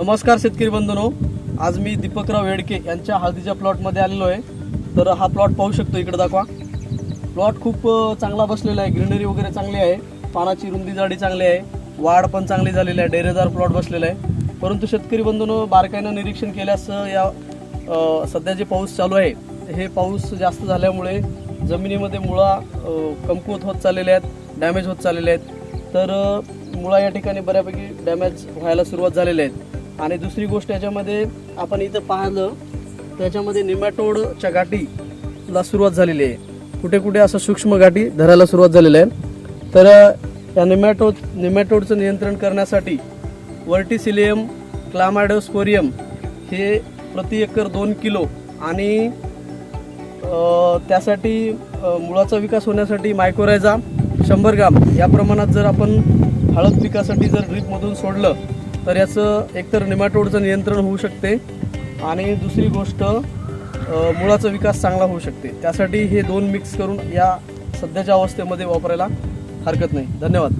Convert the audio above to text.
नमस्कार शेतकरी बंधनो. आज मी दीपकराव येडके यांच्या हळदीच्या प्लॉटमध्ये आलेलो आहे. तर हा प्लॉट पाहू शकतो इकडे दाखवा. प्लॉट खूप चांगला बसलेला आहे. ग्रीनरी वगैरे चांगली आहे. पानाची रुंदी जाडी चांगली आहे. वाढ पण चांगली झालेली आहे. डेरेदार प्लॉट बसलेला आहे. परंतु शेतकरी बंधून बारकाईनं निरीक्षण केल्यास या सध्या जे पाऊस चालू आहे हे पाऊस जास्त झाल्यामुळे जमिनीमध्ये मुळा कमकुवत होत चाललेल्या आहेत डॅमेज होत चाललेले आहेत. तर मुळा या ठिकाणी बऱ्यापैकी डॅमेज व्हायला सुरुवात झालेली आहेत आणि दुसरी गोष्ट याच्यामध्ये आपण इथं पाहिलं त्याच्यामध्ये निमॅटोडच्या गाठीला सुरुवात झालेली आहे. कुठे कुठे असं सूक्ष्म गाठी धरायला सुरुवात झालेली आहे. तर या निमॅटोड निमॅटोडचं नियंत्रण करण्यासाठी वर्टिसिलियम क्लामॅडोस्पोरियम हे प्रति एकर दोन किलो आणि त्यासाठी मुळाचा विकास होण्यासाठी मायक्रोरायझा शंभर ग्राम या प्रमाणात जर आपण हळद पिकासाठी जर ड्रीपमधून सोडलं तर याचं एकतर निमाटोडचं नियंत्रण होऊ शकते आणि दुसरी गोष्ट मुळाचा विकास चांगला होऊ शकते. त्यासाठी हे दोन मिक्स करून या सध्याच्या अवस्थेमध्ये वापरायला हरकत नाही. धन्यवाद.